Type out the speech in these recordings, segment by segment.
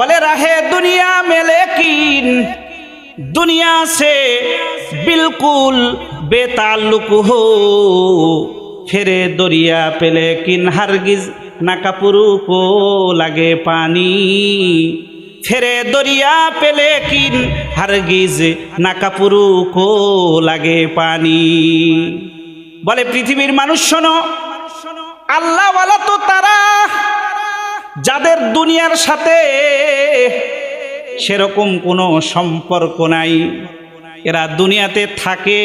বলে, রাহে দুনিয়া মেলে কিন। দুনিয়া সে বিলকুল বেতালুক হো। ফেরে দরিয়া পেলে কিন, হারগিজ নাকাপুরুকো লাগে পানি। ফেরে দরিয়া পেলে কিন, হারগিজ নাকাপুরুকো লাগে পানি। বলে, পৃথিবীর মানুষ শোনো, আল্লাহওয়ালা তো তারা, যাদের দুনিয়ার সাথে সেরকম কোনো সম্পর্ক নাই। এরা দুনিয়াতে থাকে,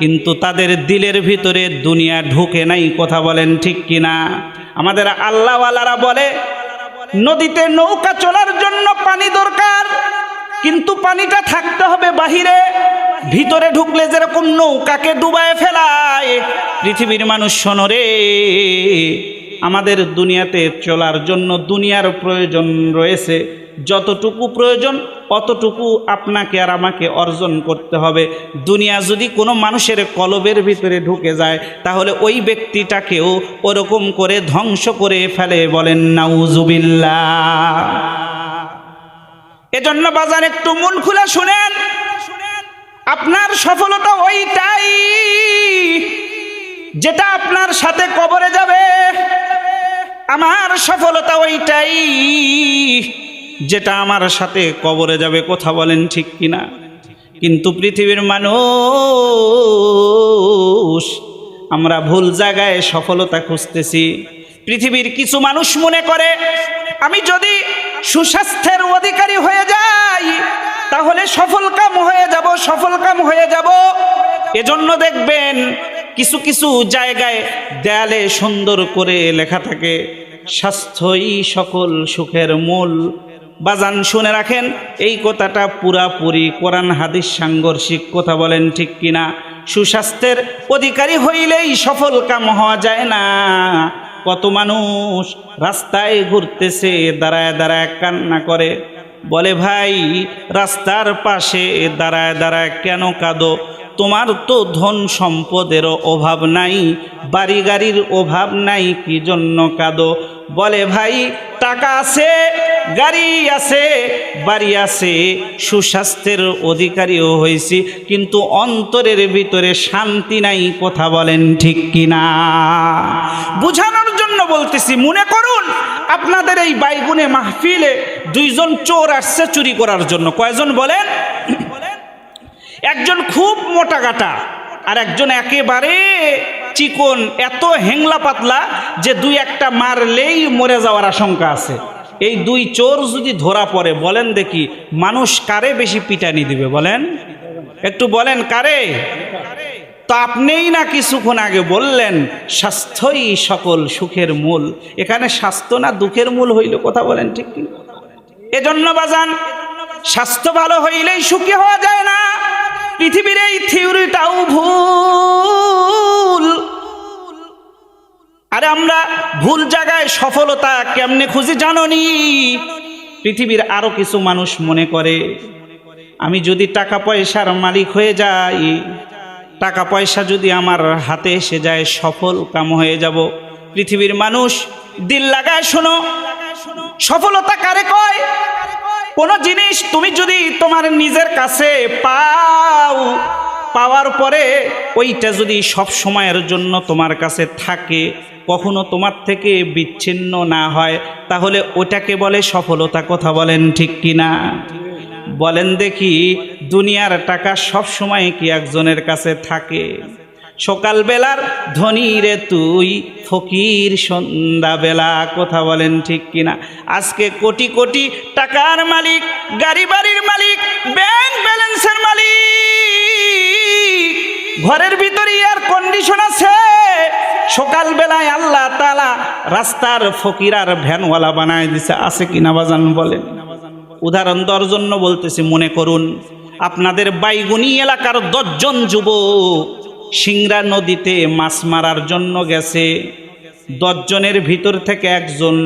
কিন্তু তাদের দিলের ভিতরে দুনিয়া ঢুকে নাই, কথা বলেন ঠিক কিনা? আমাদের আল্লাহওয়ালারা বলে, নদীতে নৌকা চলার জন্য পানি দরকার, কিন্তু পানিটা থাকতে হবে বাহিরে। ভিতরে ঢুকলে যেরকম নৌকাকে ডুবায় ফেলায়, পৃথিবীর মানুষ শোনরে আমাদের দুনিয়াতে চলার জন্য দুনিয়ার প্রয়োজন রয়েছে। যতটুকু প্রয়োজন, অতটুকু আপনাকে আর আমাকে অর্জন করতে হবে। দুনিয়া যদি কোনো মানুষের কলবের ভিতরে ঢুকে যায়, তাহলে ওই ব্যক্তিটাকেও ওরকম করে ধ্বংস করে ফেলে বলেন নাউজুবিল্লা এজন্য বাজার একটু মন খুলে শুনেন। আপনার সফলতা ওইটাই, যেটা আপনার সাথে কবরে যাবে। আমার সফলতা ওইটাই। যেটা আমার সাথে কবরে যাবে, কথা বলেন ঠিক কিনা? কিন্তু পৃথিবীর মানুষ, আমরা ভুল জায়গায় সফলতা খুঁজতেছি। পৃথিবীর কিছু মানুষ মনে করে, আমি যদি সুস্বাস্থ্যের অধিকারী হয়ে যাই, তাহলে সফল কাম হয়ে যাব, সফল কাম হয়ে যাব। এজন্য দেখবেন, কিছু কিছু জায়গায় দেয়ালে সুন্দর করে লেখা থাকে, স্বাস্থ্যই সকল সুখের মূল। বাজান শুনে রাখেন, এই কথাটা পুরাপুরি কোরআন হাদিস সাংঘর্ষিক কথা বলেন ঠিক কিনা? সুস্বাস্থ্যের অধিকারী হইলেই সফল কাম হওয়া যায় না। কত মানুষ রাস্তায় ঘুরতেছে, দাঁড়ায় দাঁড়ায় কান্না করে। বলে, ভাই, রাস্তার পাশে দাঁড়ায় দাঁড়ায় কেন কাঁদো? তোমার তো ধন সম্পদেরও অভাব নাই, বাড়ি গাড়ির অভাব নাই, কি জন্য কাঁদো? বলে, ভাই, টাকা আছে গাড়ি আছে, বাড়ি আছে, সুস্বাস্থ্যের অধিকারীও হয়েছি, কিন্তু অন্তরের ভিতরে শান্তি নাই, কথা বলেন ঠিক কিনা? বুঝানোর জন্য বলতেছি, মনে করুন, আপনাদের এই বাইগুনে মাহফিলে দুইজন চোর আসছে চুরি করার জন্য। কয়জন বলেন? একজন খুব মোটা গাটা, আর একজন একেবারে চিকন, এত হেংলা পাতলা যে দুই একটা মারলেই মরে যাওয়ার আশঙ্কা আছে। এই দুই চোর যদি ধরা পড়ে, বলেন দেখি, মানুষ কারে বেশি পিটানি দিবে বলেন? একটু বলেন, কারে? তো আপনিই না কিছুক্ষণ আগে বললেন, স্বাস্থ্যই সকল সুখের মূল। এখানে স্বাস্থ্য না দুঃখের মূল হইল কথা বলেন ঠিক কি? এজন্য বাজান, স্বাস্থ্য ভালো হইলেই সুখী হওয়া যায় না। পৃথিবীর এই থিওরিটাও ভুল। আরে আমরা ভুল জায়গায় সফলতা কেমনে খুঁজি জাননি? পৃথিবীর আরও কিছু মানুষ মনে করে, আমি যদি টাকা পয়সার মালিক হয়ে যাই, টাকা পয়সা যদি আমার হাতে এসে যায়, সফল কাম হয়ে যাব। পৃথিবীর মানুষ দিল লাগায়, শোনো, সফলতা কারে কয়? কোনো জিনিস তুমি যদি তোমার নিজের কাছে পাও, পাওয়ার পরে ওইটা যদি সব সময়ের জন্য তোমার কাছে থাকে কখনো তোমার থেকে বিচ্ছিন্ন না হয়, তাহলে ওটাকে বলে সফলতা কথা বলেন ঠিক কিনা? বলেন দেখি, দুনিয়ার টাকা সব সময় কি একজনের কাছে থাকে? সকালবেলার ধনী রে তুই, ফকির সন্ধ্যাবেলা কথা বলেন ঠিক কিনা? আজকে কোটি কোটি টাকার মালিক, গাড়ি বাড়ির মালিক ব্যাংক ব্যালেন্সের মালিক। ঘরের ভিতরে এয়ার কন্ডিশন আছে সকালবেলায় আল্লাহ তালা রাস্তার ফকির আর ভ্যানওয়ালা বানায় দিছে, আছে কিনা বাজান বলেন? উদাহরণ দর জন্য বলতেছি, মনে করুন, আপনাদের বাইগুনি এলাকার দশজন যুবক সিংরা নদীতে মাছ মারার জন্য গেছে। দশজনের ভিতর থেকে একজন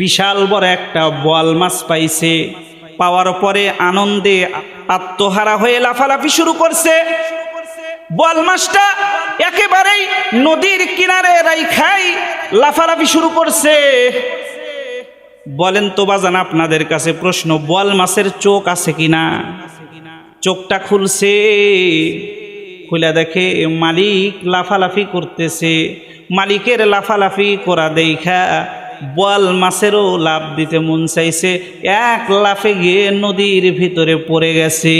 বিশাল বড় একটা বোয়াল মাছ পাইছে। পাওয়ার পরে আনন্দে আত্মহারা হয়ে লাফালাফি শুরু করছে। বোয়াল মাছটা একেবারেই নদীর কিনারে রাইখাই লাফালাফি শুরু করছে। বলেন তো বাজান আপনাদের কাছে প্রশ্ন বল মাছের চোখ আছে কিনা? চোখটা খুলছে, খুলে দেখে মালিক লাফালাফি করতেছে। মালিকের লাফালাফি করা দেখা বল মাছেরও লাভ দিতে মন চাইছে, এক লাফে গিয়ে নদীর ভিতরে পড়ে গেছে।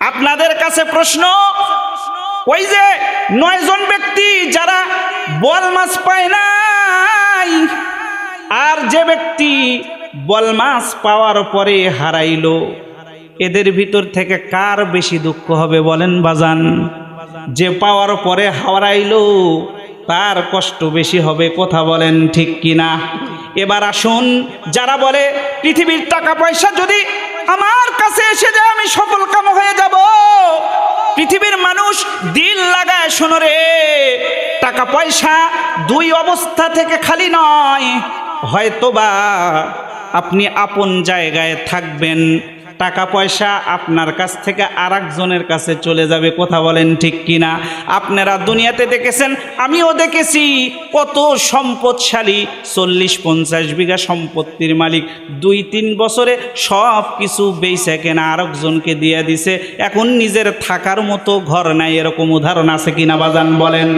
আপনাদের কাছে প্রশ্ন, ওই যে নয়জন ব্যক্তি যারা বল মাছ পায় নাই, আর যে ব্যক্তি বল মাছ পাওয়ার পরে হারাইল, এদের ভিতর থেকে কার বেশি দুঃখ হবে বলেন বাজান? যে পাওয়ার পরে হারাইল, তার কষ্ট বেশি হবে কথা বলেন ঠিক কিনা? এবার আসুন, যারা বলে পৃথিবীর টাকা পয়সা যদি আমার কাছে এসে যে আমি সফল কাম হয়ে যাব। পৃথিবীর মানুষ দিল লাগায়, শোনো রে। টাকা পয়সা দুই অবস্থা থেকে খালি নয়। হয়তোবা আপনি আপন জায়গায় থাকবেন। টাকা পয়সা আপনার কাছ থেকে আর একজনের কাছে চলে যাবে, কথা বলেন ঠিক কিনা? আপনারা দুনিয়াতে দেখেছেন, আমিও দেখেছি, কত সম্পদশালী চল্লিশ পঞ্চাশ বিঘা সম্পত্তির মালিক দুই তিন বছরে সব কিছু বেইসে কেনা, আরেকজনকে দিয়ে দিছে। এখন নিজের থাকার মতো ঘর নাই, এরকম উদাহরণ আছে কিনা বাজান বলেন।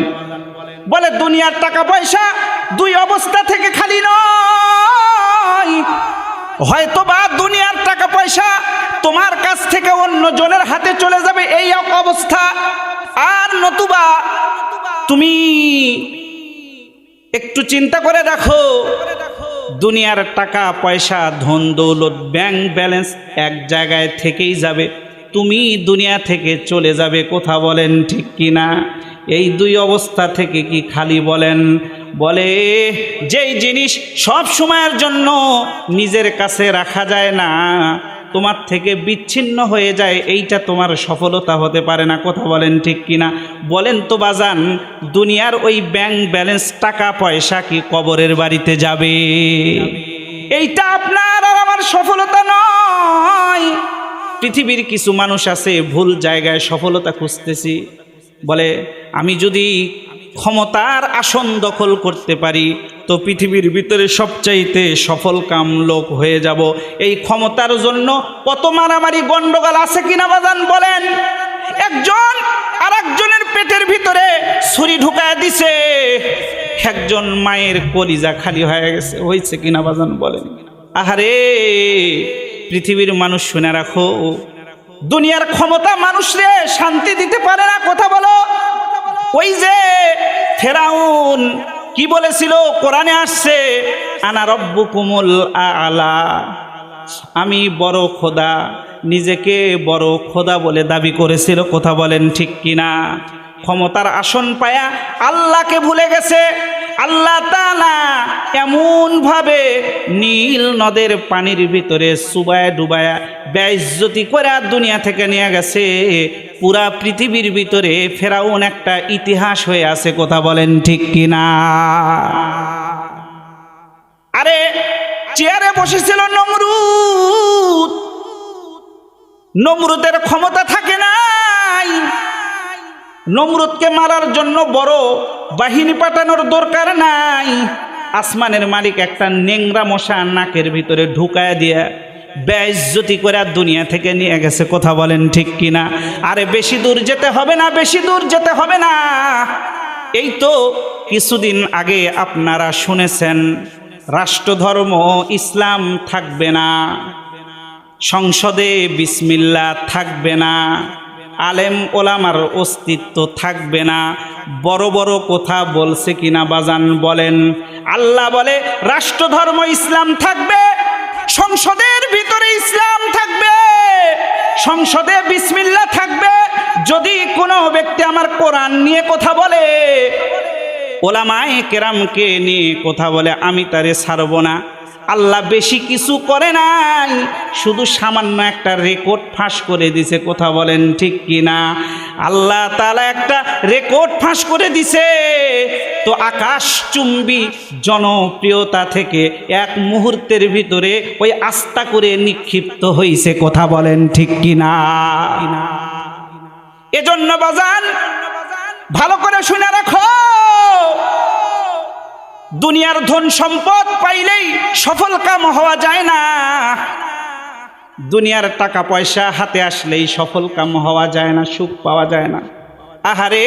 বলে, দুনিয়ার টাকা পয়সা দুই অবস্থা থেকে খালি নয়। হয়তো বা দুনিয়ার টাকা পয়সা তোমার কাছ থেকে অন্য জনের হাতে চলে যাবে এই অবস্থা। আর নতুবা তুমি একটু চিন্তা করে দেখো, দুনিয়ার টাকা, পয়সা, ধন, দৌলত, ব্যাংক ব্যালেন্স এক জায়গায় থেকেই যাবে। তুমি দুনিয়া থেকে চলে যাবে কোথা বলেন ঠিক কি না এই দুই অবস্থা থেকে কি খালি বলেন? বলে, যেই জিনিস সব সময়ের জন্য নিজের কাছে রাখা যায় না তোমার থেকে বিচ্ছিন্ন হয়ে যায়, এইটা তোমার সফলতা হতে পারে না। কথা বলেন ঠিক কিনা? বলেন তো বাজান, দুনিয়ার ওই ব্যাংক ব্যালেন্স টাকা পয়সা কি কবরের বাড়িতে যাবে? এইটা আপনার আর আমার সফলতা নয়। পৃথিবীর কিছু মানুষ আছে, ভুল জায়গায় সফলতা খুঁজতেছি। বলে, আমি যদি ক্ষমতার আসন দখল করতে পারি, তো পৃথিবীর ভিতরে সবচাইতে সফল কাম লোক হয়ে যাব। এই ক্ষমতার জন্য কত মারামারি গন্ডগোল আছে কিনা বাজান বলেন। একজন আর একজনের পেটের ভিতরে ছুরি ঢুকায় দিছে। একজন মায়ের কলিজা খালি হয়ে গেছে, হয়েছে কিনা বাজান বলেন। আহারে, পৃথিবীর মানুষ শুনে রাখো। দুনিয়ার ক্ষমতা মানুষরে শান্তি দিতে পারে না, কথা বলো। ওই যে ফেরাউন কি বলেছিল? কোরআনে আসছে, আনা রব্বু কুমল আলা আমি বড় খোদা, নিজেকে বড় খোদা বলে দাবি করেছিল কথা বলেন ঠিক কিনা? ক্ষমতার আসন পায়া আল্লাহকে ভুলে গেছে আল্লাহ তালা এমনভাবে নীল নদের পানির ভিতরে সুবায় ডুবায়া ব্যয়জ্যোতি করে দুনিয়া থেকে নিয়ে গেছে। পুরা পৃথিবীর ভিতরে ফেরাউন একটা ইতিহাস হয়ে আছে, কথা বলেন ঠিক কিনা? আরে, চেয়ারে বসেছিল নমরুদ। নমরুদের ক্ষমতা থাকে নাই। নমরুদকে মারার জন্য বড় বাহিনী পাঠানোর দরকার নাই। আসমানের মালিক একটা নেংরা মশা নাকের ভিতরে ঢুকায় দিয়ে বেজ্জতি করে আর দুনিয়া থেকে নিয়ে গেছে, কথা বলেন ঠিক কিনা? আরে বেশি দূর যেতে হবে না, বেশি দূর যেতে হবে না। এই তো কিছুদিন আগে আপনারা শুনেছেন, রাষ্ট্রধর্ম, ইসলাম থাকবে না, সংসদে বিসমিল্লা থাকবে না। আলেম ওলামার অস্তিত্ব থাকবে না। বড় বড় কথা বলছে কিনা বাজান বলেন। আল্লাহ বলে, রাষ্ট্রধর্ম ইসলাম থাকবে, সংসদের ভিতরে ইসলাম থাকবে, সংসদে বিসমিল্লা থাকবে। যদি কোনো ব্যক্তি আমার কোরআন নিয়ে কথা বলে ওলামায় কেরামকে নিয়ে কথা বলে, আমি তারে ছাড়ব না। আল্লাহ বেশি কিছু করে নাই। শুধু সামান্য একটা রেকর্ড ফাঁস করে দিছে। কথা বলেন ঠিক কি না? আল্লাহ তালা একটা রেকর্ড ফাঁস করে দিছে। তো আকাশ চুম্বি জনপ্রিয়তা থেকে এক মুহূর্তের ভিতরে ওই আস্থা করে নিক্ষিপ্ত হয়েছে কথা বলেন ঠিক কি না? এজন্য বাজান ভালো করে শুনে রাখো। দুনিয়ার ধন সম্পদ পাইলেই সফল কাম হওয়া যায় না। দুনিয়ার টাকা পয়সা হাতে আসলেই সফল কাম হওয়া যায় না, সুখ পাওয়া যায় না। আহারে,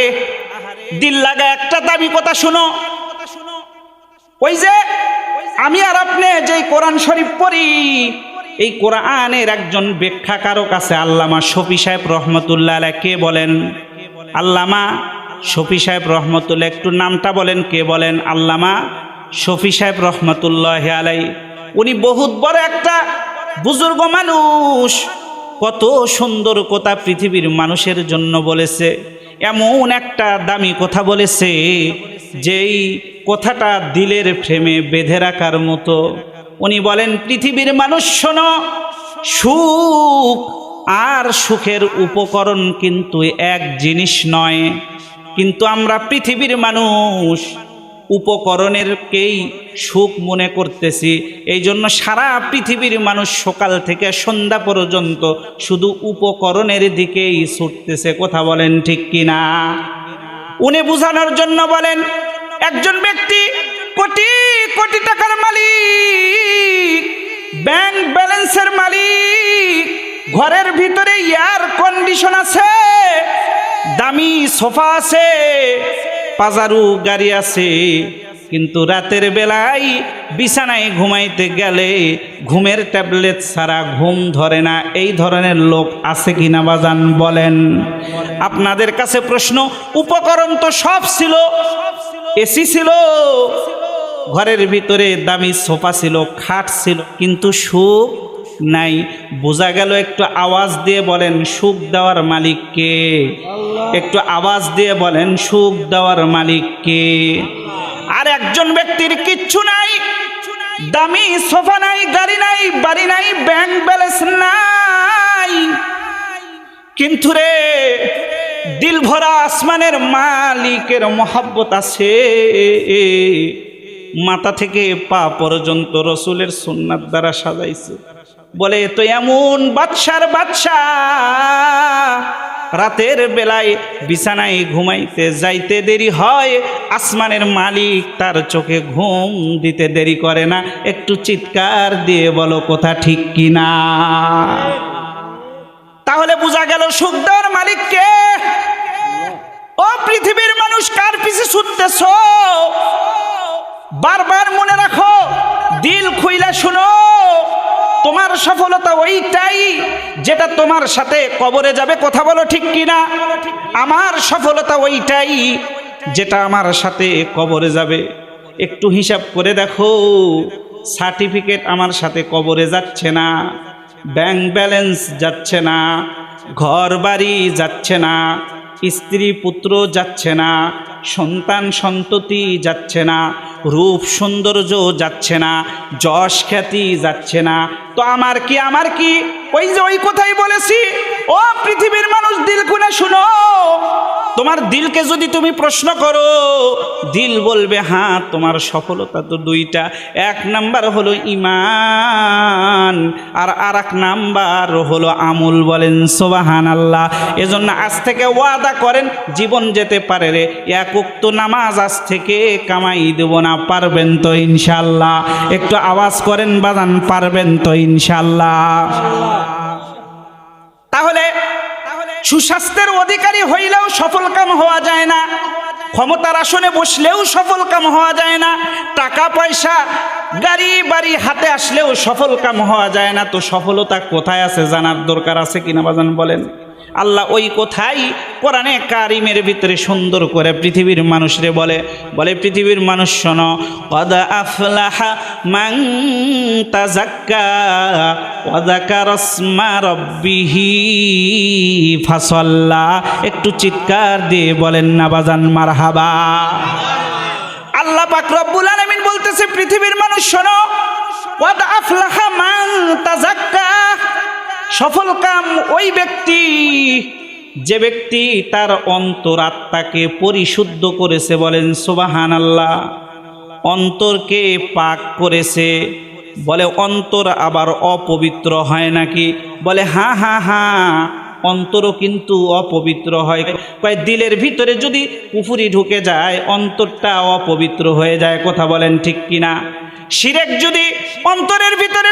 দিল লাগা একটা দাবি কথা শুনো। ওই যে আমি আর আপনি যেই কোরআন শরীফ পড়ি, এই কোরআনের একজন ব্যাখ্যাকারক আছে আল্লামা শফি সাহেব রহমতুল্লাহ কে বলেন? আল্লামা শফি সাহেব রহমতুল্লাহ, একটু নামটা বলেন, কে বলেন? আল্লামা শফি সাহেব রহমতুল্লাহ আলাই। উনি বহুত বড় একটা বুজুর্গ মানুষ। কত সুন্দর কথা পৃথিবীর মানুষের জন্য বলেছে। এমন একটা দামি কথা বলেছে, যেই কথাটা দিলের ফ্রেমে বেঁধে রাখার মতো। উনি বলেন, পৃথিবীর মানুষ শোনো, সুখ আর সুখের উপকরণ কিন্তু এক জিনিস নয়। কিন্তু আমরা পৃথিবীর মানুষ, উপকরণেরকেই সুখ মনে করতেছি। এই জন্য সারা পৃথিবীর মানুষ সকাল থেকে সন্ধ্যা পর্যন্ত শুধু উপকরণের দিকেই ছুটতেছে, কথা বলেন ঠিক কিনা? উনি বুঝানোর জন্য বলেন, একজন ব্যক্তি কোটি কোটি টাকার মালিক, ব্যাংক ব্যালেন্সের মালিক, ঘরের ভিতরে এয়ার কন্ডিশন আছে দামি সোফা আছে, পাজারু গাড়ি আছে, কিন্তু রাতের বেলায় বিছানায় ঘুমাইতে গেলে ঘুমের ট্যাবলেট ছাড়া ঘুম ধরে না। এই ধরনের লোক আছে কিনা বাজান বলেন। আপনাদের কাছে প্রশ্ন, উপকরণ তো সব ছিল, এসি ছিল, ঘরের ভিতরে দামি সোফা ছিল, খাট ছিল, কিন্তু সুখ নাই। বোঝা গেল একটু আওয়াজ দিয়ে বলেন সুখ দেওয়ার মালিককে একটু আওয়াজ দিয়ে বলেন সুখ দেওয়ার মালিককে আর একজন ব্যক্তির কিচ্ছু নাই। দামি সোফা নাই গাড়ি নাই বাড়ি নাই ব্যাংক ব্যালেন্স নাই। কিন্তু রে দিল ভরা আসমানের মালিকের মহাব্বত আছে। মাথা থেকে পা পর্যন্ত রসুলের সুন্নাত দ্বারা সাজাইছে। বলে, তো এমন বাদশার বাদশা, রাতের বেলায় বিছানায় ঘুমাইতে যাইতে দেরি হয়, আসমানের মালিক তার চোখে ঘুম দিতে দেরি করে না। একটু চিৎকার দিয়ে বলো, কথা ঠিক কিনা তাহলে বোঝা গেল সুখ দেওয়ার মালিককে। ও পৃথিবীর মানুষ কার পিছে ছুটতেছ? বারবার মনে রাখো, দিল খুইলা শুনো। তোমার সফলতা ওইটাই যেটা তোমার সাথে কবরে যাবে, কথা বলো ঠিক কিনা? আমার সফলতা ওইটাই যেটা আমার সাথে কবরে যাবে। একটু হিসাব করে দেখো, সার্টিফিকেট আমার সাথে কবরে যাচ্ছে না, ব্যাংক ব্যালেন্স যাচ্ছে না ঘর বাড়ি যাচ্ছে না স্ত্রী পুত্র যাচ্ছে না, সন্তান সন্ততি যাচ্ছে না, রূপ সৌন্দর্য যাচ্ছে না, যশ খ্যাতি যাচ্ছে না। তো আমার কি আমার কি? ওই যে ওই কথাই বলেছি। ও পৃথিবীর মানুষ, দিল খুলে শুনো। তোমার দিলকে যদি তুমি প্রশ্ন করো, দিল বলবে হ্যাঁ তোমার সফলতা তো দুইটা। এক নাম্বার হলো ইমান আর আর এক নাম্বার হলো আমুল বলেন সোবাহান আল্লাহ এজন্য আজ থেকে ওয়াদা করেন, জীবন যেতে পারে রে। এক উক্ত নামাজ আজ থেকে কামাই দেব না, পারবেন তো ইনশাল্লাহ। একটু আওয়াজ করেন, বাজান, পারবেন তো ইনশাল্লাহ। তাহলে সুস্বাস্থ্যের অধিকারী হইলেও সফল কাম হওয়া যায় না। ক্ষমতার আসনে বসলেও সফল কাম হওয়া যায় না। টাকা, পয়সা, গাড়ি, বাড়ি, হাতে আসলেও সফল কাম হওয়া যায় না। তো সফলতা কোথায় আছে জানার দরকার আছে কিনা বাজান বলেন? আল্লাহ ওই কোথায়? কোরআনে কারিমের ভিতরে সুন্দর করে পৃথিবীর মানুষরে বলে বলে পৃথিবীর মানুষ শোনো, কদা আফলাহা মাং তাজাক্কা ফাসল্লা। একটু চিৎকার দিয়ে বলেন না বাজান মারহাবা। আল্লাহ পাক রব্বুল আলামিন বলতেছে, পৃথিবীর মানুষ শোনো সফল কাম ওই ব্যক্তি, যে ব্যক্তি তার অন্তরাত্মাকে পরিশুদ্ধ করেছে বলেন সুবাহান আল্লাহ অন্তরকে পাক করেছে, বলে অন্তর আবার অপবিত্র হয় নাকি? বলে হা হা হা, অন্তরও কিন্তু অপবিত্র হয়। কয়, দিলের ভিতরে যদি পুফুরি ঢুকে যায়, অন্তরটা অপবিত্র হয়ে যায়, কথা বলেন ঠিক কিনা? শিরেক যদি অন্তরের ভিতরে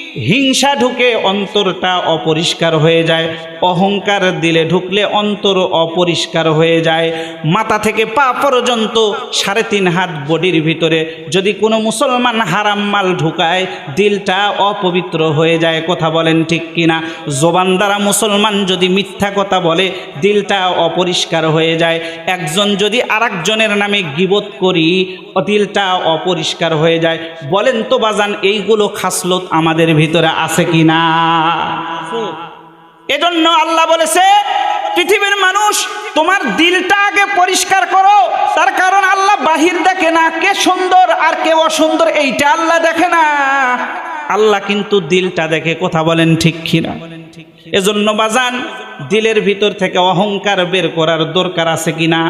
হিংসা ঢুকে অন্তরটা অপরিষ্কার হয়ে যায়। অহংকার দিলে ঢুকলে অন্তর অপরিষ্কার হয়ে যায়। মাথা থেকে পা পর্যন্ত সাড়ে তিন হাত বডির ভিতরে যদি কোনো মুসলমান হারাম মাল ঢুকায়, দিলটা অপবিত্র হয়ে যায়, কথা বলেন ঠিক কিনা? জবান দ্বারা মুসলমান যদি মিথ্যা কথা বলে, দিলটা অপরিষ্কার হয়ে যায়। একজন যদি আরেকজনের নামে গিবত করি, দিলটা অপরিষ্কার হয়ে যায়। বলেন তো বাজান, এইগুলো খাসলত আমাদের ভিতরে আছে কি না এজন্য আল্লাহ বলেছে, পৃথিবীর মানুষ, তোমার দিলটা আগে পরিষ্কার করো। তার কারণ আল্লাহ বাহির দেখে না, কে সুন্দর আর কে অসুন্দর, এইটা আল্লাহ দেখে না। আল্লাহ কিন্তু দিলটা দেখে কথা বলেন ঠিক কিনা? এজন্য বাজান, দিলের ভিতর থেকে অহংকার বের করার দরকার আছে কিনা?